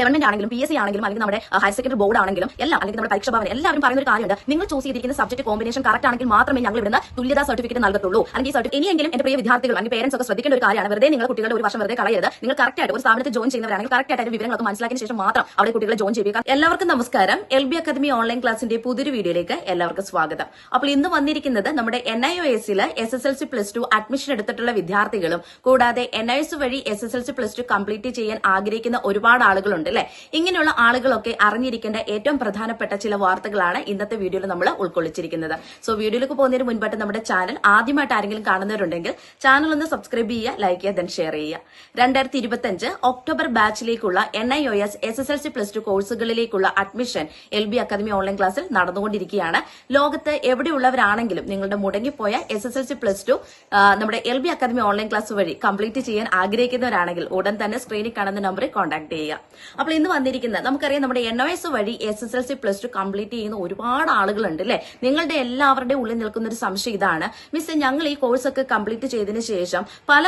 Government ആണെങ്കിലും P S C ആണെങ്കിലും അല്ലെങ്കിൽ നമ്മുടെ ഹയർ സെക്കൻഡറി ബോർഡ് ആണെങ്കിലും എല്ലാം അല്ലെങ്കിൽ നമ്മുടെ പരീക്ഷ ഭവൻ എല്ലാവരും പറയുന്ന ഒരു കാര്യമുണ്ട്. നിങ്ങൾ ചൂസ് ചെയ്തിരിക്കുന്ന സബ്ജക്ട് കോമ്പിനേഷൻ കറക്റ്റ് ആണെങ്കിൽ മാത്രമേ ഞങ്ങൾ ഇവിടുന്ന് തുല്യതാ സർട്ടിഫിക്കറ്റ് നൽകത്തുള്ളൂ. അല്ലെങ്കിൽ സർട്ടിഫിക്കറ്റ് ഇനിയെങ്കിലും എന്റെ പ്രിയ വിദ്യാർത്ഥികൾ അല്ലെങ്കിൽ പേരൻസ് ഒക്കെ ശ്രദ്ധിക്കേണ്ട ഒരു കാര്യമാണ്. വെറുതെ നിങ്ങൾ കുട്ടികളുടെ ഒരു വർഷം വെറുതെ കളയരുത്. നിങ്ങൾ കറക്റ്റ് ആയിട്ട് ഒരു സ്ഥാപനത്തിൽ ജോയിൻ ചെയ്യുന്നവരാണെങ്കിൽ കറക്റ്റ് ആയിട്ട് വിവരങ്ങളൊക്കെ മനസ്സിലാക്കിയ ശേഷം മാത്രം അവിടെ കുട്ടികളെ ജോയിൻ ചെയ്യുക എല്ലാവർക്കും നമസ്കാരം. എൽ ബി അക്കാദമി ഓൺലൈൻ ക്ലാസിന്റെ പുതിയൊരു വീഡിയോയിലേക്ക് എല്ലാവർക്കും സ്വാഗതം. അപ്പോൾ ഇന്ന് വന്നിരിക്കുന്നത് നമ്മുടെ എൻ ഐ ഒ എസിൽ S S L C plus two admission എടുത്തിട്ടുള്ള വിദ്യാർത്ഥികളും കൂടാതെ എൻ ഐ എസ് വഴി S S L C plus two complete ചെയ്യാൻ ആഗ്രഹിക്കുന്ന ഒരുപാട് ആളുകളുണ്ട്. അല്ലെ ഇങ്ങനെയുള്ള ആളുകളൊക്കെ അറിഞ്ഞിരിക്കേണ്ട ഏറ്റവും പ്രധാനപ്പെട്ട ചില വാർത്തകളാണ് ഇന്നത്തെ വീഡിയോയിൽ നമ്മൾ ഉൾക്കൊള്ളിച്ചിരിക്കുന്നത്. സോ വീഡിയോയിലേക്ക് പോകുന്നതിന് മുൻപായിട്ട് നമ്മുടെ ചാനൽ ആദ്യമായിട്ട് ആരെങ്കിലും കാണുന്നവരുണ്ടെങ്കിൽ ചാനൽ ഒന്ന് സബ്സ്ക്രൈബ് ചെയ്യുക ലൈക്ക് ചെയ്യുക ദെൻ ഷെയർ ചെയ്യുക. രണ്ടായിരത്തി ഇരുപത്തിയഞ്ച് October ബാച്ചിലേക്കുള്ള N I O S S S L C plus two കോഴ്സുകളിലേക്കുള്ള admission L B academy online ക്ലാസ്സിൽ നടന്നുകൊണ്ടിരിക്കുകയാണ്. ലോകത്ത് എവിടെയുള്ളവരാണെങ്കിലും നിങ്ങളുടെ മുടങ്ങിപ്പോയ S S L C plus two നമ്മുടെ L B academy online class വഴി കംപ്ലീറ്റ് ചെയ്യാൻ ആഗ്രഹിക്കുന്നവരാണെങ്കിൽ ഉടൻ തന്നെ സ്ക്രീനിൽ കാണുന്ന നമ്പറിൽ കോൺടാക്ട് ചെയ്യുക. അപ്പോൾ ഇന്ന് വന്നിരിക്കുന്നത് നമുക്കറിയാം നമ്മുടെ എൻ എസ് വഴി S S L C plus two complete ചെയ്യുന്ന ഒരുപാട് ആളുകളുണ്ട് അല്ലെ? നിങ്ങളുടെ എല്ലാവരുടെയും ഉള്ളിൽ നിൽക്കുന്ന ഒരു സംശയം ഇതാണ്. മിസ് ഞങ്ങൾ ഈ കോഴ്സ് ഒക്കെ കംപ്ലീറ്റ് ചെയ്തതിനു ശേഷം പല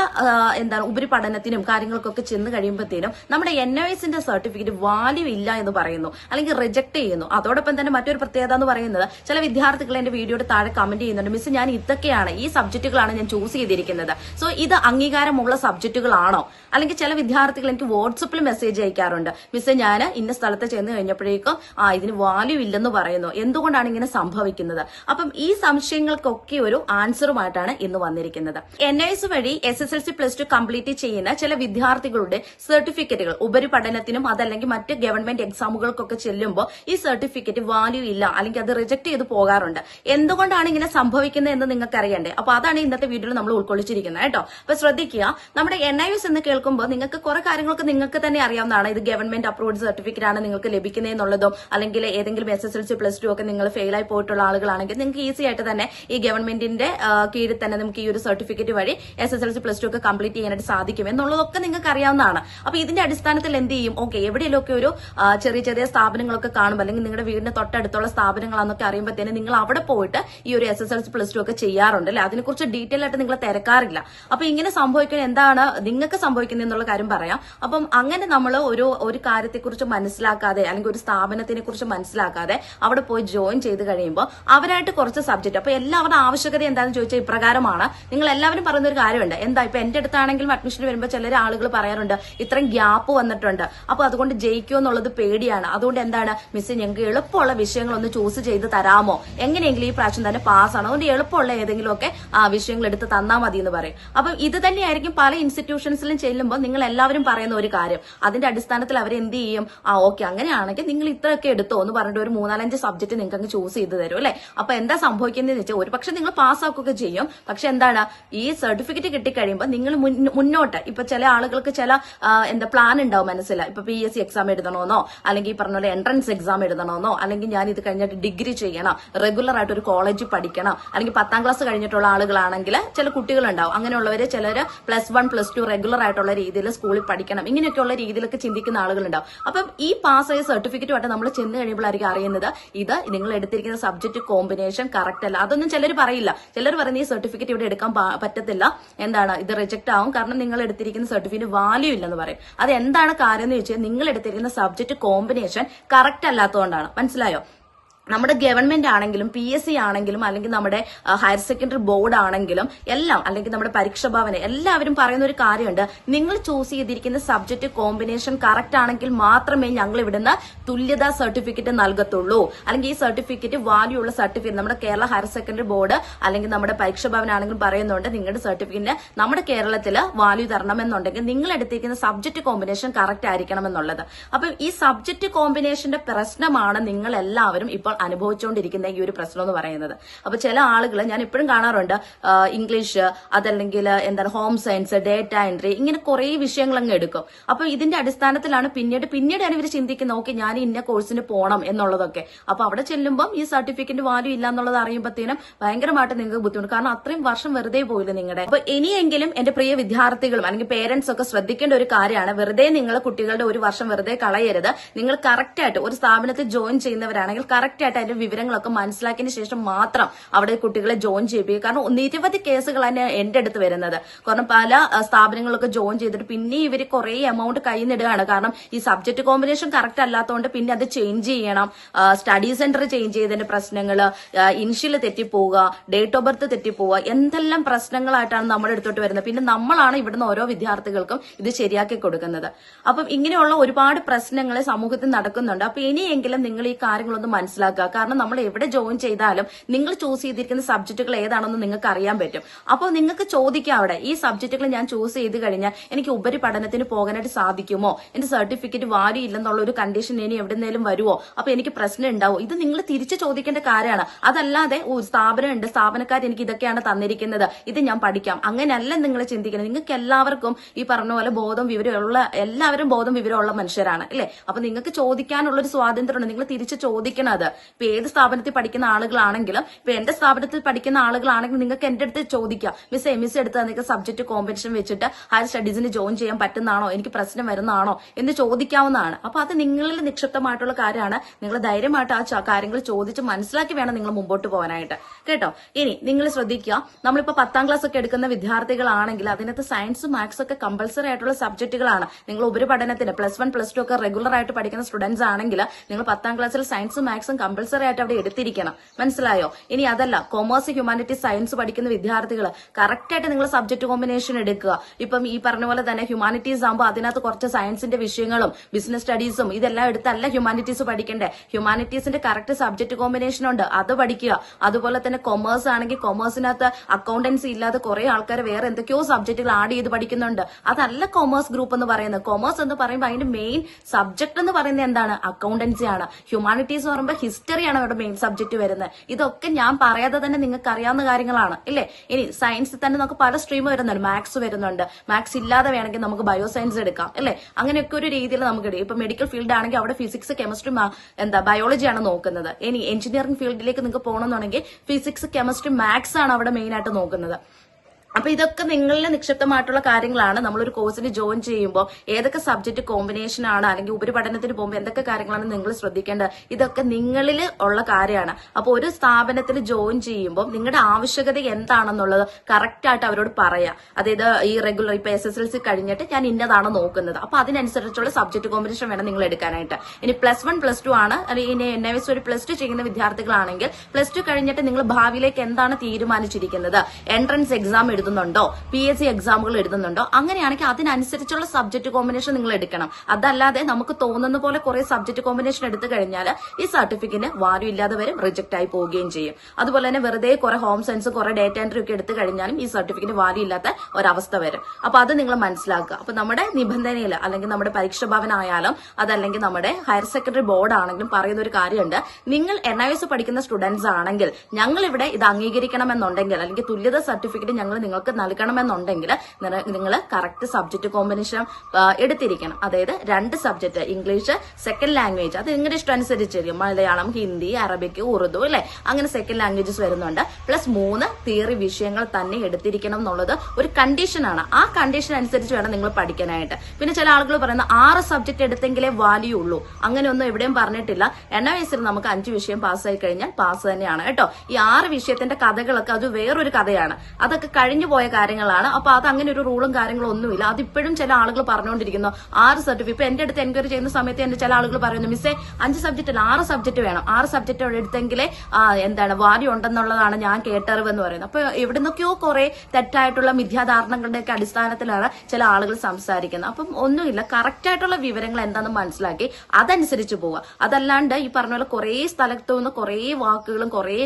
എന്താണ് ഉപരിപഠനത്തിനും കാര്യങ്ങൾക്കൊക്കെ ചെന്ന് കഴിയുമ്പോഴത്തേനും നമ്മുടെ എൻ ഒ എസിന്റെ സർട്ടിഫിക്കറ്റ് വാല്യൂ ഇല്ല എന്ന് പറയുന്നു. അല്ലെങ്കിൽ റിജക്ട് ചെയ്യുന്നു. അതോടൊപ്പം തന്നെ മറ്റൊരു പ്രത്യേകത എന്ന് പറയുന്നത് ചില വിദ്യാർത്ഥികൾ എന്റെ വീഡിയോയുടെ താഴെ കമന്റ് ചെയ്യുന്നുണ്ട്. മിസ് ഞാൻ ഇതൊക്കെയാണ് ഈ സബ്ജക്റ്റുകളാണ് ഞാൻ ചൂസ് ചെയ്തിരിക്കുന്നത്. സോ ഇത് അംഗീകാരമുള്ള സബ്ജക്റ്റുകളാണോ അല്ലെങ്കിൽ ചില വിദ്യാർത്ഥികൾ എനിക്ക് വാട്സപ്പിൽ മെസ്സേജ് അയക്കാറുണ്ട്. മിസ് ഞാൻ ഇന്ന സ്ഥലത്ത് ചെന്ന് കഴിഞ്ഞപ്പോഴേക്കും ആ ഇതിന് വാല്യൂ ഇല്ലെന്ന് പറയുന്നു. എന്തുകൊണ്ടാണ് ഇങ്ങനെ സംഭവിക്കുന്നത്? അപ്പം ഈ സംശയങ്ങൾക്കൊക്കെ ഒരു ആൻസറുമായിട്ടാണ് ഇന്ന് വന്നിരിക്കുന്നത്. എൻ എസ് വഴി S S L C plus two complete ചെയ്യുന്ന ചില വിദ്യാർത്ഥികളുടെ സർട്ടിഫിക്കറ്റുകൾ ഉപരിപഠനത്തിനും അതല്ലെങ്കിൽ മറ്റ് ഗവൺമെന്റ് എക്സാമുകൾക്കൊക്കെ ചെല്ലുമ്പോൾ ഈ സർട്ടിഫിക്കറ്റ് വാല്യൂ ഇല്ല അല്ലെങ്കിൽ അത് റിജക്ട് ചെയ്ത് പോകാറുണ്ട്. എന്തുകൊണ്ടാണ് ഇങ്ങനെ സംഭവിക്കുന്നത് എന്ന് നിങ്ങൾക്ക് അറിയണ്ടേ അപ്പൊ അതാണ് ഇന്നത്തെ വീഡിയോയിൽ നമ്മൾ ഉൾക്കൊള്ളിച്ചിരിക്കുന്നത് കേട്ടോ. അപ്പൊ ശ്രദ്ധിക്കുക നമ്മുടെ എൻ ഐ എസ് എന്ന് കേൾക്കുമ്പോൾ നിങ്ങൾക്ക് കുറെ കാര്യങ്ങളൊക്കെ നിങ്ങൾക്ക് തന്നെ അറിയാവുന്നതാണ് ഇത് ഗവൺമെന്റ് അപ്രൂവ്ഡ് സർട്ടിഫിക്കറ്റ് ആണ് നിങ്ങൾക്ക് ലഭിക്കുന്നത് എന്നുള്ളതും അല്ലെങ്കിൽ ഏതെങ്കിലും S S L C plus two ഒക്കെ നിങ്ങൾ ഫെയിൽ ആയി പോയിട്ടുള്ള ആളുകളാണെങ്കിൽ നിങ്ങൾക്ക് ഈസി ആയിട്ട് തന്നെ ഈ ഗവൺമെന്റിന്റെ കീഴിൽ തന്നെ നമുക്ക് ഈ ഒരു സർട്ടിഫിക്കറ്റ് വഴി S S L C plus two ഒക്കെ കംപ്ലീറ്റ് ചെയ്യാനായിട്ട് സാധിക്കും എന്നുള്ളതൊക്കെ നിങ്ങൾക്ക് അറിയാവുന്നതാണ്. അപ്പൊ ഇതിന്റെ അടിസ്ഥാനത്തിൽ എന്ത് ചെയ്യും? ഓക്കെ എവിടെയെങ്കിലൊക്കെ ഒരു ചെറിയ ചെറിയ സ്ഥാപനങ്ങളൊക്കെ കാണുമ്പോൾ അല്ലെങ്കിൽ നിങ്ങളുടെ വീടിന്റെ തൊട്ടടുത്തുള്ള സ്ഥാപനങ്ങളാണെന്നൊക്കെ അറിയുമ്പോഴത്തേന് നിങ്ങൾ അവിടെ പോയിട്ട് ഈ ഒരു S S L C plus two ഒക്കെ ചെയ്യാറുണ്ട് അല്ലെ? അതിനെക്കുറിച്ച് ഡീറ്റെയിൽ ആയിട്ട് നിങ്ങൾ തിരക്കാറില്ല. അപ്പൊ ഇങ്ങനെ സംഭവിക്കുന്ന എന്താണ് നിങ്ങൾക്ക് സംഭവിക്കുന്നത് എന്നുള്ള കാര്യം പറയാം. അപ്പം അങ്ങനെ നമ്മൾ ഒരു ഒരു കാര്യത്തെക്കുറിച്ച് മനസ്സിലാക്കാതെ അല്ലെങ്കിൽ ഒരു സ്ഥാപനത്തിനെ കുറിച്ച് മനസ്സിലാക്കാതെ അവിടെ പോയി ജോയിൻ ചെയ്ത് കഴിയുമ്പോൾ അവരായിട്ട് കുറച്ച് സബ്ജക്ട് അപ്പൊ എല്ലാവരുടെ ആവശ്യകത എന്താണെന്ന് ചോദിച്ചാൽ ഇപ്രകാരമാണ്. നിങ്ങൾ എല്ലാവരും പറയുന്ന ഒരു കാര്യമുണ്ട്. എന്താ ഇപ്പൊ എന്റെ അടുത്താണെങ്കിലും അഡ്മിഷൻ വരുമ്പോൾ ചിലർ ആളുകൾ പറയാറുണ്ട് ഇത്രയും ഗ്യാപ്പ് വന്നിട്ടുണ്ട്. അപ്പൊ അതുകൊണ്ട് ജയിക്കുമോ എന്നുള്ളത് പേടിയാണ്. അതുകൊണ്ട് എന്താണ്? മിസ് ഞങ്ങൾക്ക് എളുപ്പമുള്ള വിഷയങ്ങൾ ഒന്ന് ചൂസ് ചെയ്ത് തരാമോ? എങ്ങനെയെങ്കിലും ഈ പ്രാവശ്യം തന്നെ പാസ്സാണ് അതുകൊണ്ട് എളുപ്പമുള്ള ഏതെങ്കിലുമൊക്കെ ആ വിഷയങ്ങൾ എടുത്ത് തന്നാൽ മതി എന്ന് പറയും. അപ്പം ഇത് തന്നെയായിരിക്കും പല ഇൻസ്റ്റിറ്റ്യൂഷൻസിലും ചെല്ലുമ്പോൾ നിങ്ങൾ എല്ലാവരും പറയുന്ന ഒരു കാര്യം. അതിന്റെ അടിസ്ഥാനത്തിൽ അവർ എന്ത് ചെയ്യും ആ ഓക്കെ അങ്ങനെയാണെങ്കിൽ നിങ്ങൾ ഇത്രയൊക്കെ എടുത്തോ എന്ന് പറഞ്ഞിട്ട് ഒരു മൂന്നാലഞ്ച് സബ്ജക്ട് നിങ്ങൾക്ക് അങ്ങ് ചൂസ് ചെയ്ത് തരും അല്ലെ? അപ്പൊ എന്താ സംഭവിക്കുന്നതെന്ന് വെച്ചാൽ ഒരു പക്ഷെ നിങ്ങൾ പാസ്സാക്കുകയൊക്കെ ചെയ്യും. പക്ഷെ എന്താണ്? ഈ സർട്ടിഫിക്കറ്റ് കിട്ടിക്കഴിയുമ്പോൾ നിങ്ങൾ മുന്നോട്ട് ഇപ്പൊ ചില ആളുകൾക്ക് ചില എന്താ പ്ലാൻ ഉണ്ടാവും മനസ്സിൽ ഇപ്പൊ പി എസ് സി എക്സാം എഴുതണമെന്നോ അല്ലെങ്കിൽ ഈ പറഞ്ഞ പോലെ എൻട്രൻസ് എക്സാം എഴുതണമെന്നോ അല്ലെങ്കിൽ ഞാൻ ഇത് കഴിഞ്ഞിട്ട് ഡിഗ്രി ചെയ്യണം റെഗുലർ ആയിട്ട് ഒരു കോളേജ് പഠിക്കണം അല്ലെങ്കിൽ പത്താം ക്ലാസ് കഴിഞ്ഞിട്ടുള്ള ആളുകളാണെങ്കിൽ ചില കുട്ടികളുണ്ടാവും. അങ്ങനെയുള്ളവര് ചിലർ plus one plus two regular ആയിട്ടുള്ള രീതിയിൽ സ്കൂളിൽ പഠിക്കണം. ഇങ്ങനെയൊക്കെയുള്ള രീതിയിലൊക്കെ ചിന്തിക്കുന്ന ആളുകളുണ്ടാവും. അപ്പം ഈ പാസ്സായ സർട്ടിഫിക്കറ്റുമായിട്ട് നമ്മൾ ചെന്ന് കഴിയുമ്പോഴായിരിക്കും അറിയുന്നത് ഇത് നിങ്ങൾ എടുത്തിരിക്കുന്ന സബ്ജക്ട് കോമ്പിനേഷൻ കറക്റ്റ് അല്ല. അതൊന്നും ചിലർ പറയില്ല. ചിലർ പറയുന്ന ഈ സർട്ടിഫിക്കറ്റ് ഇവിടെ എടുക്കാൻ പറ്റത്തില്ല. എന്താണ്? ഇത് റിജക്ട് ആവും. കാരണം നിങ്ങൾ എടുത്തിരിക്കുന്ന സർട്ടിഫിക്കറ്റ് വാല്യൂ ഇല്ലെന്ന് പറയും. അത് എന്താണ് കാര്യം എന്ന് ചോദിച്ചാൽ നിങ്ങൾ എടുത്തിരിക്കുന്ന സബ്ജക്ട് കോമ്പിനേഷൻ കറക്റ്റ് അല്ലാത്തതുകൊണ്ടാണ്. മനസ്സിലായോ? നമ്മുടെ ഗവൺമെന്റ് ആണെങ്കിലും പി എസ് സി ആണെങ്കിലും അല്ലെങ്കിൽ നമ്മുടെ ഹയർ സെക്കൻഡറി ബോർഡ് ആണെങ്കിലും എല്ലാം അല്ലെങ്കിൽ നമ്മുടെ പരീക്ഷ ഭവന എല്ലാവരും പറയുന്ന ഒരു കാര്യമുണ്ട്. നിങ്ങൾ ചൂസ് ചെയ്തിരിക്കുന്ന സബ്ജക്ട് കോമ്പിനേഷൻ കറക്റ്റ് ആണെങ്കിൽ മാത്രമേ ഞങ്ങൾ ഇവിടുന്ന് തുല്യതാ സർട്ടിഫിക്കറ്റ് നൽകത്തുള്ളൂ. അല്ലെങ്കിൽ ഈ സർട്ടിഫിക്കറ്റ് വാല്യൂ ഉള്ള സർട്ടിഫിക്കറ്റ് നമ്മുടെ കേരള ഹയർ സെക്കൻഡറി ബോർഡ് അല്ലെങ്കിൽ നമ്മുടെ പരീക്ഷ ഭവൻ ആണെങ്കിലും പറയുന്നുണ്ട് നിങ്ങളുടെ സർട്ടിഫിക്കറ്റിന് നമ്മുടെ കേരളത്തിൽ വാല്യൂ തരണമെന്നുണ്ടെങ്കിൽ നിങ്ങൾ എടുത്തിരിക്കുന്ന സബ്ജക്ട് കോമ്പിനേഷൻ കറക്റ്റ് ആയിരിക്കണം എന്നുള്ളത് അപ്പം ഈ സബ്ജക്ട് കോമ്പിനേഷന്റെ പ്രശ്നമാണ് നിങ്ങൾ എല്ലാവരും ഇപ്പോൾ അനുഭവിച്ചുകൊണ്ടിരിക്കുന്ന ഈ ഒരു പ്രശ്നം എന്ന് പറയുന്നത്. അപ്പൊ ചില ആളുകൾ ഞാൻ ഇപ്പോഴും കാണാറുണ്ട് ഇംഗ്ലീഷ് അതല്ലെങ്കിൽ എന്താണ് ഹോം സയൻസ് ഡേറ്റ എൻട്രി ഇങ്ങനെ കുറെ വിഷയങ്ങൾ അങ്ങ് എടുക്കും. അപ്പൊ ഇതിന്റെ അടിസ്ഥാനത്തിലാണ് പിന്നീട് പിന്നീട് പിന്നീടാണ് ഇവർ ചിന്തിക്കുന്നത് ഓക്കെ ഞാൻ ഇന്ന കോഴ്സിന് പോകണം എന്നുള്ളതൊക്കെ. അപ്പൊ അവിടെ ചെല്ലുമ്പോൾ ഈ സർട്ടിഫിക്കറ്റ് വാല്യൂ ഇല്ല എന്നുള്ളത് അറിയുമ്പോഴത്തേനും ഭയങ്കരമായിട്ട് നിങ്ങൾക്ക് ബുദ്ധിമുട്ട്. കാരണം അത്രയും വർഷം വെറുതെ പോയില്ല നിങ്ങളുടെ അപ്പൊ ഇനിയെങ്കിലും എന്റെ പ്രിയ വിദ്യാർത്ഥികളും അല്ലെങ്കിൽ പേരൻസ് ഒക്കെ ശ്രദ്ധിക്കേണ്ട ഒരു കാര്യമാണ് വെറുതെ നിങ്ങൾ കുട്ടികളുടെ ഒരു വർഷം വെറുതെ കളയരുത്. നിങ്ങൾ കറക്റ്റ് ആയിട്ട് ഒരു സ്ഥാപനത്തിൽ ജോയിൻ ചെയ്യുന്നവരാണെങ്കിൽ കറക്റ്റ് ആയിട്ട് അതിന്റെ വിവരങ്ങളൊക്കെ മനസ്സിലാക്കിയതിന് ശേഷം മാത്രം അവിടെ കുട്ടികളെ ജോയിൻ ചെയ്യിപ്പിക്കുക. കാരണം നിരവധി കേസുകളാണ് എന്റെ അടുത്ത് വരുന്നത്. കാരണം പല സ്ഥാപനങ്ങളൊക്കെ ജോയിൻ ചെയ്തിട്ട് പിന്നെ ഇവർ കുറെ എമൗണ്ട് കൈ നിടുകയാണ് കാരണം ഈ സബ്ജക്ട് കോമ്പിനേഷൻ കറക്റ്റ് അല്ലാത്തതുകൊണ്ട് പിന്നെ അത് ചേഞ്ച് ചെയ്യണം. സ്റ്റഡി സെന്റർ ചേഞ്ച് ചെയ്തതിന്റെ പ്രശ്നങ്ങൾ ഇനിഷ്യൽ തെറ്റിപ്പോവുക ഡേറ്റ് ഓഫ് ബർത്ത് തെറ്റിപ്പോവുക എന്തെല്ലാം പ്രശ്നങ്ങളായിട്ടാണ് നമ്മുടെ അടുത്തോട്ട് വരുന്നത്. പിന്നെ നമ്മളാണ് ഇവിടുന്ന് ഓരോ വിദ്യാർത്ഥികൾക്കും ഇത് ശരിയാക്കി കൊടുക്കുന്നത്. അപ്പം ഇങ്ങനെയുള്ള ഒരുപാട് പ്രശ്നങ്ങൾ സമൂഹത്തിൽ നടക്കുന്നുണ്ട്. അപ്പൊ ഇനിയെങ്കിലും നിങ്ങൾ ഈ കാര്യങ്ങളൊന്ന് മനസ്സിലാക്കുക കാരണം നമ്മൾ എവിടെ ജോയിൻ ചെയ്താലും നിങ്ങൾ ചൂസ് ചെയ്തിരിക്കുന്ന സബ്ജക്റ്റുകൾ ഏതാണെന്ന് നിങ്ങൾക്ക് അറിയാൻ പറ്റും. അപ്പോൾ നിങ്ങൾക്ക് ചോദിക്കാം അവിടെ ഈ സബ്ജക്റ്റുകൾ ഞാൻ ചൂസ് ചെയ്ത് കഴിഞ്ഞാൽ എനിക്ക് ഉപരി പഠനത്തിന് പോകാനായിട്ട് സാധിക്കുമോ? എന്റെ സർട്ടിഫിക്കറ്റ് വാല്യൂ ഇല്ലെന്നുള്ള ഒരു കണ്ടീഷൻ ഇനി എവിടെന്നേലും വരുമോ? അപ്പൊ എനിക്ക് പ്രശ്നം ഉണ്ടാവും. ഇത് നിങ്ങൾ തിരിച്ചു ചോദിക്കേണ്ട കാര്യമാണ്. അതല്ലാതെ സ്ഥാപനമുണ്ട് സ്ഥാപനക്കാർ എനിക്ക് ഇതൊക്കെയാണ് തന്നിരിക്കുന്നത്. ഇത് ഞാൻ പഠിക്കാം. അങ്ങനെയല്ല നിങ്ങൾ ചിന്തിക്കുന്നത്. നിങ്ങൾക്ക് എല്ലാവർക്കും ഈ പറഞ്ഞ പോലെ ബോധം വിവരമുള്ള എല്ലാവരും ബോധം വിവരമുള്ള മനുഷ്യരാണ് അല്ലെ? അപ്പൊ നിങ്ങൾക്ക് ചോദിക്കാനുള്ള ഒരു സ്വാതന്ത്ര്യമുണ്ട്. നിങ്ങൾ തിരിച്ചു ചോദിക്കണത്. ഇപ്പൊ ഏത് സ്ഥാപനത്തിൽ പഠിക്കുന്ന ആളുകളാണെങ്കിലും ഇപ്പൊ എന്റെ സ്ഥാപനത്തിൽ പഠിക്കുന്ന ആളുകളാണെങ്കിലും നിങ്ങൾക്ക് എന്റെ അടുത്ത് ചോദിക്കാം മിസ് എം എസ് എടുത്ത് നിങ്ങൾക്ക് സബ്ജക്ട് കോമ്പറ്റീഷൻ വെച്ചിട്ട് ഹയർ സ്റ്റഡീസിന് ജോയിൻ ചെയ്യാൻ പറ്റുന്നതാണോ? എനിക്ക് പ്രശ്നം വരുന്നതാണോ? എന്ന് ചോദിക്കാവുന്നതാണ്. അപ്പൊ അത് നിങ്ങളിൽ നിക്ഷിപ്തമായിട്ടുള്ള കാര്യമാണ്. നിങ്ങൾ ധൈര്യമായിട്ട് ആ കാര്യങ്ങൾ ചോദിച്ച് മനസ്സിലാക്കി വേണം നിങ്ങൾ മുമ്പോട്ട് പോകാനായിട്ട്. കേട്ടോ? ഇനി നിങ്ങൾ ശ്രദ്ധിക്കുക നമ്മളിപ്പോ പത്താം ക്ലാസ് ഒക്കെ എടുക്കുന്ന വിദ്യാർത്ഥികളാണെങ്കിൽ അതിനകത്ത് സയൻസ് മാത്സ് ഒക്കെ കമ്പൽസറി ആയിട്ടുള്ള സബ്ജക്റ്റുകളാണ് നിങ്ങൾ ഉപരിപഠനത്തിന് പ്ലസ് വൺ പ്ലസ് ടു ഒക്കെ റെഗുലർ ആയിട്ട് പഠിക്കുന്ന സ്റ്റുഡൻസ് ആണെങ്കിൽ നിങ്ങൾ പത്താം ക്ലാസ്സിൽ സയൻസും മാത്സും കമ്പൽസറി ആയിട്ട് അവിടെ എടുത്തിരിക്കണം. മനസ്സിലായോ? ഇനി അതല്ല കൊമേഴ്സ് ഹ്യൂമാനിറ്റി സയൻസ് പഠിക്കുന്ന വിദ്യാർത്ഥികൾ കറക്റ്റ് ആയിട്ട് നിങ്ങൾ സബ്ജക്ട് കോമ്പിനേഷൻ എടുക്കുക. ഇപ്പം ഈ പറഞ്ഞ പോലെ തന്നെ ഹ്യൂമാനിറ്റീസ് ആകുമ്പോൾ അതിനകത്ത് കുറച്ച് സയൻസിന്റെ വിഷയങ്ങളും ബിസിനസ് സ്റ്റഡീസും ഇതെല്ലാം എടുത്തല്ല ഹ്യൂമാനിറ്റീസ് പഠിക്കണ്ടേ. ഹ്യൂമാനിറ്റീസിന്റെ കറക്റ്റ് സബ്ജക്ട് കോമ്പിനേഷൻ ഉണ്ട് അത് പഠിക്കുക. അതുപോലെ തന്നെ കൊമേഴ്സ് ആണെങ്കിൽ കൊമേഴ്സിനകത്ത് അക്കൗണ്ടൻസി ഇല്ലാതെ കുറെ ആൾക്കാർ വേറെ എന്തൊക്കെയോ സബ്ജക്റ്റുകൾ ആഡ് ചെയ്ത് പഠിക്കുന്നുണ്ട്. അതല്ല കൊമേഴ്സ് ഗ്രൂപ്പ് എന്ന് പറയുന്നത്. കൊമേഴ്സ് എന്ന് പറയുമ്പോൾ അതിന്റെ മെയിൻ സബ്ജക്ട് എന്ന് പറയുന്നത് എന്താണ്? അക്കൗണ്ടൻസി ആണ്. ഹ്യൂമാനിറ്റീസ് എന്ന് പറയുമ്പോൾ ഹിസ്റ്ററിയാണ് അവരുടെ മെയിൻ സബ്ജക്ട് വരുന്നത്. ഇതൊക്കെ ഞാൻ പറയാതെ തന്നെ നിങ്ങൾക്ക് അറിയാവുന്ന കാര്യങ്ങളാണ് ഇല്ലേ? ഇനി സയൻസിൽ തന്നെ നമുക്ക് പല സ്ട്രീം വരുന്നുണ്ട്. മാത്സ് വരുന്നുണ്ട്. മാത്സ് ഇല്ലാതെ വേണമെങ്കിൽ നമുക്ക് ബയോ സയൻസ് എടുക്കാം അല്ലേ അങ്ങനെയൊക്കെ ഒരു രീതിയിൽ നമുക്ക് ഇപ്പൊ മെഡിക്കൽ ഫീൽഡ് ആണെങ്കിൽ അവിടെ ഫിസിക്സ് കെമിസ്ട്രി എന്താ ബയോളജിയാണ് നോക്കുന്നത്. ഇനി എഞ്ചിനീയറിംഗ് ഫീൽഡിലേക്ക് നിങ്ങൾക്ക് പോകണമെന്നുണ്ടെങ്കിൽ ഫിസിക്സ് കെമിസ്ട്രി മാത്സ് ആണ് അവിടെ മെയിൻ ആയിട്ട് നോക്കുന്നത്. അപ്പൊ ഇതൊക്കെ നിങ്ങളിൽ നിക്ഷിപ്തമായിട്ടുള്ള കാര്യങ്ങളാണ്. നമ്മളൊരു കോഴ്സിന് ജോയിൻ ചെയ്യുമ്പോൾ ഏതൊക്കെ സബ്ജക്ട് കോമ്പിനേഷൻ ആണ് അല്ലെങ്കിൽ ഉപരിപഠനത്തിന് പോകുമ്പോൾ എന്തൊക്കെ കാര്യങ്ങളാണ് നിങ്ങൾ ശ്രദ്ധിക്കേണ്ടത്? ഇതൊക്കെ നിങ്ങളിൽ ഉള്ള കാര്യമാണ്. അപ്പൊ ഒരു സ്ഥാപനത്തിൽ ജോയിൻ ചെയ്യുമ്പോൾ നിങ്ങളുടെ ആവശ്യകത എന്താണെന്നുള്ളത് കറക്റ്റ് ആയിട്ട് അവരോട് പറയാം. അതായത് ഈ റെഗുലർ ഇപ്പൊ എസ് എസ് എൽ സി കഴിഞ്ഞിട്ട് ഞാൻ ഇന്നതാണ് നോക്കുന്നത്. അപ്പൊ അതിനനുസരിച്ചുള്ള സബ്ജക്ട് കോമ്പിനേഷൻ വേണം നിങ്ങൾ എടുക്കാനായിട്ട്. ഇനി പ്ലസ് വൺ പ്ലസ് ടു ആണ്. ഇനി എൻ എസ് ഒരു പ്ലസ് ടു ചെയ്യുന്ന വിദ്യാർത്ഥികളാണെങ്കിൽ പ്ലസ് ടു കഴിഞ്ഞിട്ട് നിങ്ങൾ ഭാവിയിലേക്ക് എന്താണ് തീരുമാനിച്ചിരിക്കുന്നത്? എൻട്രൻസ് എക്സാം എഴുതുന്നുണ്ടോ? പി എസ് സി എക്സാമുകൾ എഴുതുന്നുണ്ടോ? അങ്ങനെയാണെങ്കിൽ അതിനനുസരിച്ചുള്ള സബ്ജക്ട് കോമ്പിനേഷൻ നിങ്ങൾ എടുക്കണം. അതല്ലാതെ നമുക്ക് തോന്നുന്ന പോലെ കുറെ സബ്ജക്ട് കോമ്പിനേഷൻ എടുത്തു കഴിഞ്ഞാൽ ഈ സർട്ടിഫിക്കറ്റിന് വാല്യൂ ഇല്ലാതെ വരും റിജക്ട് ആയി പോവുകയും ചെയ്യും. അതുപോലെ തന്നെ വെറുതെ കുറെ ഹോം സയൻസ് കുറെ ഡേറ്റ എൻട്രി ഒക്കെ എടുത്തു കഴിഞ്ഞാലും ഈ സർട്ടിഫിക്കറ്റ് വാല്യൂ ഇല്ലാത്ത ഒരവസ്ഥ വരും. അപ്പൊ അത് നിങ്ങൾ മനസ്സിലാക്കുക. അപ്പൊ നമ്മുടെ നിബന്ധനയിൽ അല്ലെങ്കിൽ നമ്മുടെ പരീക്ഷ ഭവനായാലും അതല്ലെങ്കിൽ നമ്മുടെ ഹയർ സെക്കൻഡറി ബോർഡ് ആണെങ്കിലും പറയുന്ന ഒരു കാര്യമുണ്ട്. നിങ്ങൾ എൻ ഐ എസ് പഠിക്കുന്ന സ്റ്റുഡൻസ് ആണെങ്കിൽ ഞങ്ങൾ ഇവിടെ ഇത് അംഗീകരിക്കണമെന്നുണ്ടെങ്കിൽ അല്ലെങ്കിൽ തുല്യത സർട്ടിഫിക്കറ്റ് ഞങ്ങൾ നിങ്ങൾക്ക് നൽകണമെന്നുണ്ടെങ്കിൽ നിങ്ങൾ കറക്റ്റ് സബ്ജക്ട് കോമ്പിനേഷൻ എടുത്തിരിക്കണം. അതായത് രണ്ട് സബ്ജക്ട് ഇംഗ്ലീഷ് സെക്കൻഡ് ലാംഗ്വേജ് അത് നിങ്ങളുടെ ഇഷ്ടം അനുസരിച്ചിരിക്കും മലയാളം ഹിന്ദി അറബിക്ക് ഉറുദു അല്ലെ? അങ്ങനെ സെക്കൻഡ് ലാംഗ്വേജസ് വരുന്നുണ്ട്. പ്ലസ് മൂന്ന് തിയറി വിഷയങ്ങൾ തന്നെ എടുത്തിരിക്കണം എന്നുള്ളത് ഒരു കണ്ടീഷനാണ് ആ കണ്ടീഷൻ അനുസരിച്ച് വേണം നിങ്ങൾ പഠിക്കാനായിട്ട്. പിന്നെ ചില ആളുകൾ പറയുന്ന ആറ് സബ്ജക്ട് എടുത്തെങ്കിലേ വാല്യൂ ഉള്ളൂ. അങ്ങനെയൊന്നും എവിടെയും പറഞ്ഞിട്ടില്ല. എണ്ണ വയസ്സിൽ നമുക്ക് അഞ്ച് വിഷയം പാസ്സായി കഴിഞ്ഞാൽ പാസ് തന്നെയാണ് കേട്ടോ. ഈ ആറ് വിഷയത്തിന്റെ കഥകളൊക്കെ അത് വേറൊരു കഥയാണ്. അതൊക്കെ കഴിഞ്ഞു പോയ കാര്യങ്ങളാണ്. അപ്പൊ അത് അങ്ങനെ ഒരു റൂളും കാര്യങ്ങളും ഒന്നുമില്ല. അതിപ്പോഴും ചില ആളുകൾ പറഞ്ഞുകൊണ്ടിരിക്കുന്നു ആറ് സർട്ടിഫിക്കറ്റ് ഇപ്പൊ എന്റെ അടുത്ത് എൻക്വയറി ചെയ്യുന്ന സമയത്ത് എന്റെ ചില ആളുകൾ പറയുന്നു മിസ്സേ അഞ്ച് സബ്ജക്റ്റിൽ ആറ് സബ്ജക്ട് വേണം. ആറ് സബ്ജക്റ്റ് എടുത്തെങ്കിലേ എന്താണ് വാരി ഉണ്ടെന്നുള്ളതാണ് ഞാൻ കേട്ടറിവെന്ന് പറയുന്നത്. അപ്പൊ എവിടെ നിന്നൊക്കെയോ കുറെ തെറ്റായിട്ടുള്ള മിഥ്യാധാരണകളുടെ ഒക്കെ അടിസ്ഥാനത്തിലാണ് ചില ആളുകൾ സംസാരിക്കുന്നത്. അപ്പം ഒന്നുമില്ല കറക്റ്റ് ആയിട്ടുള്ള വിവരങ്ങൾ എന്താണെന്ന് മനസ്സിലാക്കി അതനുസരിച്ച് പോവുക. അതല്ലാണ്ട് ഈ പറഞ്ഞ പോലെ കുറെ സ്ഥലത്തു നിന്ന് കുറെ വാക്കുകളും കുറെ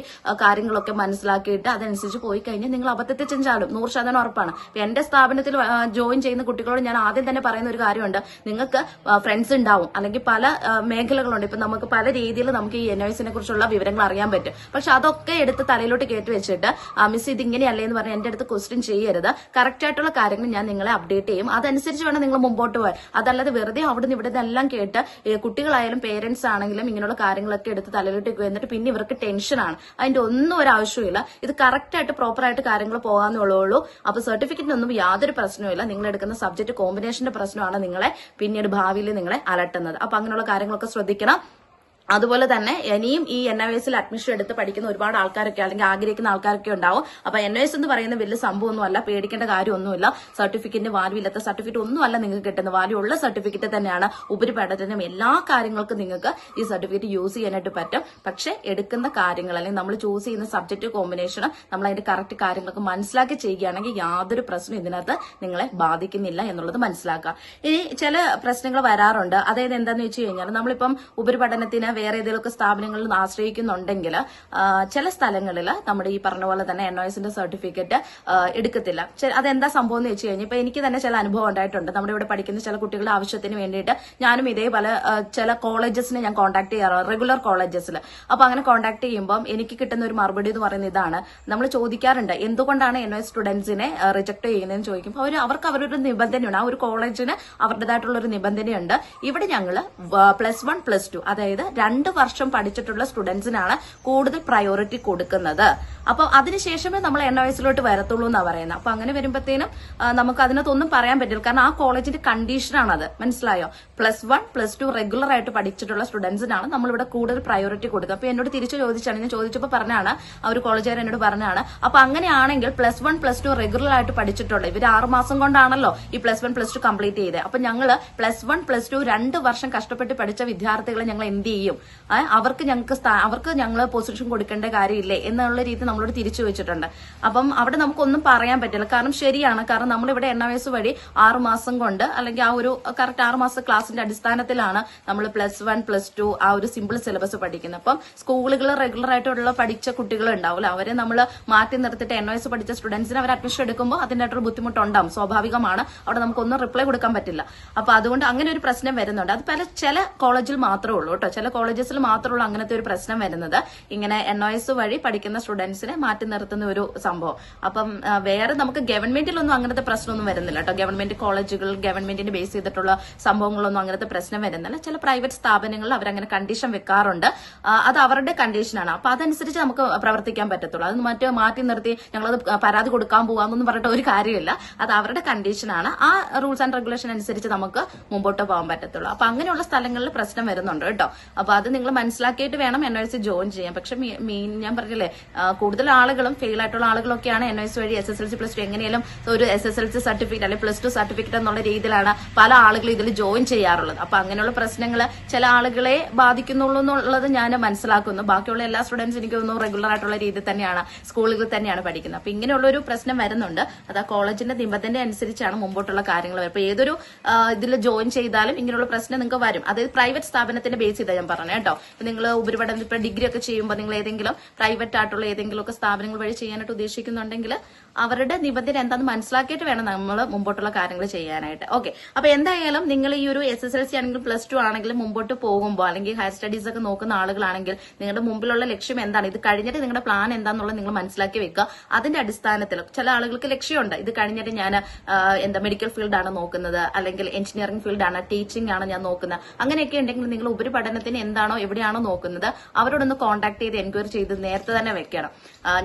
കാര്യങ്ങളൊക്കെ മനസ്സിലാക്കിയിട്ട് അതനുസരിച്ച് പോയി കഴിഞ്ഞാൽ നിങ്ങൾ അബദ്ധത്തെ ചെഞ്ചാലും നൂറ് ശതമാനം ഉറപ്പാണ്. എന്റെ സ്ഥാപനത്തിൽ ജോയിൻ ചെയ്യുന്ന കുട്ടികളോട് ഞാൻ ആദ്യം തന്നെ പറയുന്ന ഒരു കാര്യമുണ്ട്. നിങ്ങൾക്ക് ഫ്രണ്ട്സ് ഉണ്ടാവും. അല്ലെങ്കിൽ പല മേഖലകളുണ്ട്. ഇപ്പൊ നമുക്ക് പല രീതിയിൽ നമുക്ക് ഈ എൻ കുറിച്ചുള്ള വിവരങ്ങൾ അറിയാൻ പറ്റും. പക്ഷെ അതൊക്കെ എടുത്ത് തലയിലോട്ട് കയറ്റി വെച്ചിട്ട് മിസ് ഇത് ഇങ്ങനെയല്ലേ എന്ന് പറഞ്ഞ് എന്റെ അടുത്ത് ക്വസ്റ്റ്യൻ ചെയ്യരുത്. കറക്റ്റ് ആയിട്ടുള്ള കാര്യങ്ങൾ ഞാൻ നിങ്ങളെ അപ്ഡേറ്റ് ചെയ്യും. അതനുസരിച്ച് വേണം നിങ്ങൾ മുമ്പോട്ട് പോകാൻ. അതല്ലാതെ വെറുതെ അവിടെ നിന്ന് ഇവിടെ നിന്നെല്ലാം കേട്ട് കുട്ടികളായാലും പേരൻസ് ആണെങ്കിലും ഇങ്ങനെയുള്ള കാര്യങ്ങളൊക്കെ എടുത്ത് തലയിലോട്ട് എന്നിട്ട് പിന്നെ ഇവർക്ക് ടെൻഷനാണ് അതിന്റെ ഒന്നും ഒരു ആവശ്യമില്ല ഇത് കറക്റ്റ് ആയിട്ട് പ്രോപ്പർ ആയിട്ട് കാര്യങ്ങൾ പോകാന്നുള്ളൂ അപ്പൊ സർട്ടിഫിക്കറ്റിനൊന്നും യാതൊരു പ്രശ്നവുമില്ല നിങ്ങൾ എടുക്കുന്ന സബ്ജക്ട് കോമ്പിനേഷന്റെ പ്രശ്നമാണ് നിങ്ങളെ പിന്നീട് ഭാവിയിൽ നിങ്ങളെ അലട്ടുന്നത്. അപ്പൊ അങ്ങനെയുള്ള കാര്യങ്ങളൊക്കെ ശ്രദ്ധിക്കണം. അതുപോലെ തന്നെ ഇനിയും ഈ എൻ ഐ എസിൽ അഡ്മിഷൻ എടുത്ത് പഠിക്കുന്ന ഒരുപാട് ആൾക്കാരൊക്കെ അല്ലെങ്കിൽ ആഗ്രഹിക്കുന്ന ആൾക്കാരൊക്കെ ഉണ്ടാവും. അപ്പൊ എൻ ഐ എസ് എന്ന് പറയുന്ന വലിയ സംഭവമൊന്നുമല്ല പേടിക്കേണ്ട കാര്യമൊന്നുമില്ല. സർട്ടിഫിക്കറ്റിന്റെ വാല്യൂ ഇല്ലാത്ത സർട്ടിഫിക്കറ്റ് ഒന്നുമല്ല നിങ്ങൾക്ക് കിട്ടുന്ന. വാല്യൂ ഉള്ള സർട്ടിഫിക്കറ്റ് തന്നെയാണ് ഉപരിപഠനത്തിനും എല്ലാ കാര്യങ്ങൾക്കും നിങ്ങൾക്ക് ഈ സർട്ടിഫിക്കറ്റ് യൂസ് ചെയ്യാനായിട്ട് പറ്റും. പക്ഷെ എടുക്കുന്ന കാര്യങ്ങൾ അല്ലെങ്കിൽ നമ്മൾ ചൂസ് ചെയ്യുന്ന സബ്ജക്ട് കോമ്പിനേഷൻ നമ്മൾ അതിന്റെ കറക്റ്റ് കാര്യങ്ങളൊക്കെ മനസ്സിലാക്കി ചെയ്യുകയാണെങ്കിൽ യാതൊരു പ്രശ്നവും ഇതിനകത്ത് നിങ്ങളെ ബാധിക്കുന്നില്ല എന്നുള്ളത് മനസ്സിലാക്കുക. ഇനി ചില പ്രശ്നങ്ങൾ വരാറുണ്ട്. അതായത് എന്താണെന്ന് വെച്ച് കഴിഞ്ഞാൽ നമ്മളിപ്പം ഉപരിപഠനത്തിന് വേറെ ഏതെങ്കിലുമൊക്കെ സ്ഥാപനങ്ങളിൽ ആശ്രയിക്കുന്നുണ്ടെങ്കിൽ ചില സ്ഥലങ്ങളിൽ നമ്മുടെ ഈ പറഞ്ഞ പോലെ തന്നെ എൻ ഒ എസിന്റെ സർട്ടിഫിക്കറ്റ് എടുക്കത്തില്ല. അതെന്താ സംഭവം എന്ന് വെച്ച് കഴിഞ്ഞാൽ ഇപ്പൊ എനിക്ക് തന്നെ ചില അനുഭവം ഉണ്ടായിട്ടുണ്ട്. നമ്മുടെ ഇവിടെ പഠിക്കുന്ന ചില കുട്ടികളുടെ ആവശ്യത്തിന് വേണ്ടിയിട്ട് ഞാനും ഇതേ പല ചില കോളേജസിനെ ഞാൻ കോൺടാക്ട് ചെയ്യാറുണ്ട് റെഗുലർ കോളേജസിൽ അപ്പൊ അങ്ങനെ കോൺടാക്ട് ചെയ്യുമ്പോൾ എനിക്ക് കിട്ടുന്ന ഒരു മറുപടി എന്ന് പറയുന്നത് ഇതാണ്. നമ്മൾ ചോദിക്കാറുണ്ട് എന്തുകൊണ്ടാണ് എൻ ഒ എസ് സ്റ്റുഡൻസിനെ റിജക്ട് ചെയ്യുന്നതെന്ന് ചോദിക്കുമ്പോൾ അവർ അവർക്ക് അവരൊരു നിബന്ധനയുണ്ട്. ആ ഒരു കോളേജിന് അവരുടേതായിട്ടുള്ള ഒരു നിബന്ധനയുണ്ട്. ഇവിടെ ഞങ്ങൾ പ്ലസ് വൺ പ്ലസ് ടു അതായത് രണ്ട് വർഷം പഠിച്ചിട്ടുള്ള സ്റ്റുഡൻസിനാണ് കൂടുതൽ പ്രയോറിറ്റി കൊടുക്കുന്നത്. അപ്പൊ അതിനുശേഷമേ നമ്മൾ എൻ വയസ്സിലോട്ട് വരത്തുള്ളൂ എന്നാണ് പറയുന്നത്. അപ്പൊ അങ്ങനെ വരുമ്പോഴത്തേനും നമുക്ക് അതിനകത്തൊന്നും പറയാൻ പറ്റില്ല. കാരണം ആ കോളേജിന്റെ കണ്ടീഷനാണ് അത് മനസ്സിലായോ? Plus one plus two regular ആയിട്ട് പഠിച്ചിട്ടുള്ള സ്റ്റുഡൻസിനാണ് നമ്മളിവിടെ കൂടുതൽ പ്രയോറിറ്റി കൊടുക്കുക അപ്പൊ എന്നോട് തിരിച്ചു ചോദിച്ചാണ്. ഞാൻ ചോദിച്ചപ്പോൾ പറഞ്ഞാണ് ആ ഒരു കോളേജുകാർ എന്നോട് പറഞ്ഞാണ്. അപ്പൊ അങ്ങനെയാണെങ്കിൽ plus one plus two regular ആയിട്ട് പഠിച്ചിട്ടുള്ളത് ഇവർ ആറ് മാസം കൊണ്ടാണല്ലോ ഈ plus one plus two complete ചെയ്തത് അപ്പൊ ഞങ്ങൾ പ്ലസ് വൺ പ്ലസ് ടു രണ്ട് വർഷം കഷ്ടപ്പെട്ട് പഠിച്ച വിദ്യാർത്ഥികളെ ഞങ്ങൾ എന്ത് ചെയ്യും? ആ, അവർക്ക് ഞങ്ങൾക്ക് അവർക്ക് ഞങ്ങൾ പൊസിഷൻ കൊടുക്കേണ്ട കാര്യമില്ലേ എന്നുള്ള രീതി നമ്മളോട് തിരിച്ചു വെച്ചിട്ടുണ്ട്. അപ്പം അവിടെ നമുക്കൊന്നും പറയാൻ പറ്റില്ല. കാരണം ശരിയാണ്. കാരണം നമ്മളിവിടെ എണ്ണ വയസ്സ് വഴി ആറു മാസം കൊണ്ട് അല്ലെങ്കിൽ ആ ഒരു കറക്റ്റ് ആറു മാസം ക്ലാസിന്റെ അടിസ്ഥാനത്തിലാണ് നമ്മൾ പ്ലസ് വൺ പ്ലസ് ടു ആ ഒരു സിമ്പിൾ സിലബസ് പഠിക്കുന്നത്. അപ്പം സ്കൂളുകൾ റെഗുലർ ആയിട്ടുള്ള പഠിച്ച കുട്ടികൾ ഉണ്ടാവില്ല അവരെ നമ്മൾ മാറ്റി നിർത്തിയിട്ട് എണ്ണ വയസ്സ് പഠിച്ച സ്റ്റുഡൻസിന് അവർ അഡ്മിഷൻ എടുക്കുമ്പോൾ അതിന്റെതായിട്ടൊരു ബുദ്ധിമുട്ടുണ്ടാവും. സ്വാഭാവികമാണ്. അവിടെ നമുക്കൊന്നും റിപ്ലൈ കൊടുക്കാൻ പറ്റില്ല. അപ്പൊ അതുകൊണ്ട് അങ്ങനെ ഒരു പ്രശ്നം വരുന്നുണ്ട്. അത് പല ചില കോളേജിൽ മാത്രമേ ഉള്ളൂ കേട്ടോ. ചില കോളേജസിൽ മാത്രമുള്ള അങ്ങനത്തെ ഒരു പ്രശ്നം വരുന്നത്. ഇങ്ങനെ എൻ ഒ എസ് വഴി പഠിക്കുന്ന സ്റ്റുഡൻസിനെ മാറ്റി നിർത്തുന്ന ഒരു സംഭവം. അപ്പം വേറെ നമുക്ക് ഗവൺമെന്റിലൊന്നും അങ്ങനത്തെ പ്രശ്നമൊന്നും വരുന്നില്ല കേട്ടോ. ഗവൺമെന്റ് കോളേജുകൾ ഗവൺമെന്റിനെ ബേസ് ചെയ്തിട്ടുള്ള സംഭവങ്ങളൊന്നും അങ്ങനത്തെ പ്രശ്നം വരുന്നില്ല. ചില പ്രൈവറ്റ് സ്ഥാപനങ്ങളിൽ അവരങ്ങനെ കണ്ടീഷൻ വെക്കാറുണ്ട്. അത് അവരുടെ കണ്ടീഷനാണ് അപ്പൊ അതനുസരിച്ച് നമുക്ക് പ്രവർത്തിക്കാൻ പറ്റത്തുള്ളൂ. അത് മറ്റേ മാറ്റി നിർത്തി ഞങ്ങളത് പരാതി കൊടുക്കാൻ പോകാമെന്നൊന്നും പറഞ്ഞിട്ട് ഒരു കാര്യമില്ല. അത് അവരുടെ കണ്ടീഷനാണ് ആ റൂൾസ് ആൻഡ് റെഗുലേഷൻ അനുസരിച്ച് നമുക്ക് മുമ്പോട്ട് പോകാൻ പറ്റത്തുള്ളൂ. അപ്പൊ അങ്ങനെയുള്ള സ്ഥലങ്ങളിൽ പ്രശ്നം വരുന്നുണ്ട് കേട്ടോ. അപ്പൊ അത് നിങ്ങൾ മനസ്സിലാക്കിയിട്ട് വേണം എൻ എസ് ജോയിൻ ചെയ്യാൻ. പക്ഷെ മെയിൻ ഞാൻ പറഞ്ഞില്ലേ കൂടുതൽ ആളുകളും ഫെയിൽ ആയിട്ടുള്ള ആളുകളൊക്കെയാണ് എൻ എസ് വഴി S S L C plus two എങ്ങനെയാലും ഒരു S S L C certificate അല്ലെങ്കിൽ പ്ലസ് ടു സർട്ടിഫിക്കറ്റ് എന്നുള്ള രീതിയിലാണ് പല ആളുകളും ഇതിൽ ജോയിൻ ചെയ്യാറുള്ളത്. അപ്പൊ അങ്ങനെയുള്ള പ്രശ്നങ്ങൾ ചില ആളുകളെ ബാധിക്കുന്നുള്ളൂ എന്നുള്ളത് ഞാൻ മനസ്സിലാക്കുന്നു. ബാക്കിയുള്ള എല്ലാ സ്റ്റുഡൻസ് എനിക്ക് തോന്നുന്നു റെഗുലർ ആയിട്ടുള്ള രീതിയിൽ തന്നെയാണ് സ്കൂളുകളിൽ തന്നെയാണ് പഠിക്കുന്നത്. അപ്പൊ ഇങ്ങനെയുള്ള ഒരു പ്രശ്നം വരുന്നുണ്ട്. അത് ആ കോളേജിന്റെ നിബന്ധന അനുസരിച്ചാണ് മുമ്പോട്ടുള്ള കാര്യങ്ങൾ അപ്പൊ ഏതൊരു ഇതിൽ ജോയിൻ ചെയ്താലും ഇങ്ങനെയുള്ള പ്രശ്നം നിങ്ങൾക്ക് വരും. അതായത് പ്രൈവറ്റ് സ്ഥാപനത്തിന്റെ ബേസ് ചെയ്താൽ ഞാൻ പറഞ്ഞു കേട്ടോ. നിങ്ങൾ ഉപരിപഠനം ഇപ്പൊ ഡിഗ്രി ഒക്കെ ചെയ്യുമ്പോൾ നിങ്ങൾ ഏതെങ്കിലും പ്രൈവറ്റ് ആയിട്ടുള്ള ഏതെങ്കിലും ഒക്കെ സ്ഥാപനങ്ങൾ വഴി ചെയ്യാനായിട്ട് ഉദ്ദേശിക്കുന്നുണ്ടെങ്കിൽ അവരുടെ നിബന്ധന എന്താണെന്ന് മനസ്സിലാക്കിയിട്ട് വേണം നമ്മൾ മുമ്പോട്ടുള്ള കാര്യങ്ങൾ ചെയ്യാനായിട്ട്. ഓക്കെ അപ്പൊ എന്തായാലും നിങ്ങൾ ഈ ഒരു എസ് എസ് എൽ സി ആണെങ്കിലും പ്ലസ് ടു ആണെങ്കിലും മുമ്പോട്ട് പോകുമ്പോൾ അല്ലെങ്കിൽ ഹയർ സ്റ്റഡീസ് ഒക്കെ നോക്കുന്ന ആളുകളാണെങ്കിൽ നിങ്ങളുടെ മുമ്പിലുള്ള ലക്ഷ്യം എന്താണ്? ഇത് കഴിഞ്ഞിട്ട് നിങ്ങളുടെ പ്ലാൻ എന്താണെന്നുള്ളത് നിങ്ങൾ മനസ്സിലാക്കി വെക്കുക. അതിന്റെ അടിസ്ഥാനത്തിൽ ചില ആളുകൾക്ക് ലക്ഷ്യമുണ്ട്. ഇത് കഴിഞ്ഞിട്ട് ഞാൻ എന്താ മെഡിക്കൽ ഫീൽഡാണ് നോക്കുന്നത്. അല്ലെങ്കിൽ എഞ്ചിനീയറിംഗ് ഫീൽഡാണ് ടീച്ചിങ് ആണ് ഞാൻ നോക്കുന്നത്. അങ്ങനെയൊക്കെ ഉണ്ടെങ്കിൽ നിങ്ങൾ ഉപരിപഠനത്തിന് എന്താണോ എവിടെയാണോ നോക്കുന്നത് അവരോടൊന്ന് കോൺടാക്ട് ചെയ്ത് എൻക്വയറി ചെയ്ത് നേരത്തെ തന്നെ വെക്കണം.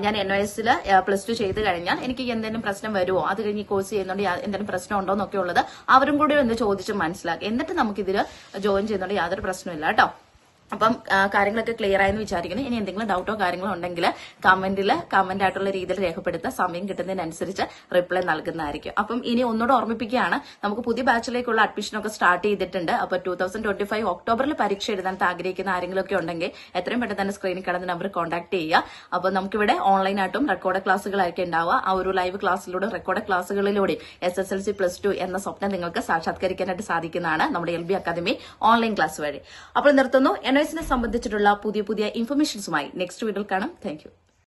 ഞാൻ എൻ ഒ എസിൽ പ്ലസ് ടു ചെയ്ത് കഴിഞ്ഞാൽ എനിക്ക് എന്തെങ്കിലും പ്രശ്നം വരുമോ അത് കഴിഞ്ഞ് കോഴ്സ് ചെയ്യുന്നുണ്ട് എന്തെങ്കിലും പ്രശ്നം ഉണ്ടോ എന്നൊക്കെ ഉള്ളത് അവരും കൂടി ഒന്ന് ചോദിച്ച് മനസ്സിലാക്കി. എന്നിട്ട് നമുക്കിതിൽ ജോയിൻ ചെയ്യുന്നുണ്ട് യാതൊരു പ്രശ്നമില്ല കേട്ടോ? അപ്പം കാര്യങ്ങളൊക്കെ ക്ലിയർ ആയെന്ന് വിചാരിക്കുന്നു. ഇനി എന്തെങ്കിലും ഡൗട്ടോ കാര്യങ്ങളോ ഉണ്ടെങ്കിൽ കമന്റിൽ കമന്റ് ആയിട്ടുള്ള രീതിയിൽ രേഖപ്പെടുത്തുക. സമയം കിട്ടുന്നതിനനുസരിച്ച് റിപ്ലൈ നൽകുന്നതായിരിക്കും. അപ്പം ഇനി ഒന്നുകൂടെ ഓർമ്മിപ്പിക്കുകയാണ്. നമുക്ക് പുതിയ ബാച്ചിലേക്കുള്ള അഡ്മിഷനൊക്കെ സ്റ്റാർട്ട് ചെയ്തിട്ടുണ്ട്. അപ്പൊ ടൂ തൗസൻഡ് ട്വന്റി ഫൈവ് ഒക്ടോബറിൽ പരീക്ഷ എഴുതാൻ ആഗ്രഹിക്കുന്ന ആരെങ്കിലുമൊക്കെ ഉണ്ടെങ്കിൽ എത്രയും പെട്ടെന്ന് തന്നെ സ്ക്രീനിൽ കിടന്ന് നമ്പർ കോൺടാക്ട് ചെയ്യുക. അപ്പോൾ നമുക്കിവിടെ ഓൺലൈനായിട്ടും റെക്കോർഡ് ക്ലാസ്സുകളായിരിക്കും ഉണ്ടാവുക. ആ ഒരു ലൈവ് ക്ലാസ്സിലൂടെ record ക്ലാസ്സുകളിലൂടെ S S L C plus two എന്ന സ്വപ്നം നിങ്ങൾക്ക് സാക്ഷാത്കരിക്കാനായിട്ട് സാധിക്കുന്നതാണ് നമ്മുടെ L B academy online class വഴി. അപ്പോൾ നിർത്തുന്നു. എസിനെ സംബന്ധിച്ചിട്ടുള്ള പുതിയ പുതിയ ഇൻഫർമേഷൻസുമായി നെക്സ്റ്റ് വീഡിയോയിൽ കാണാം. താങ്ക്